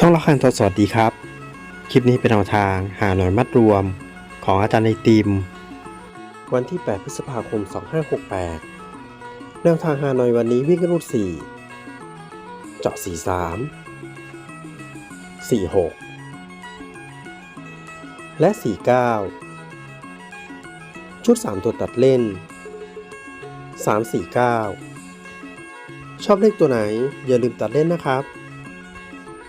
ช่องละครทอสวัสดีครับ คลิปนี้เป็นแนวทางหาหน่วยมัดรวมของอาจารย์ในติม วันที่ 8 พฤษภาคม 2568 แนวทางหาหน่อยวันนี้วิ่งรูด 4 เจาะ 43 46 และ 49 ชุด 3 ตัวตัดเล่น 349 ชอบเลขตัวไหน อย่าลืมตัดเล่นนะครับ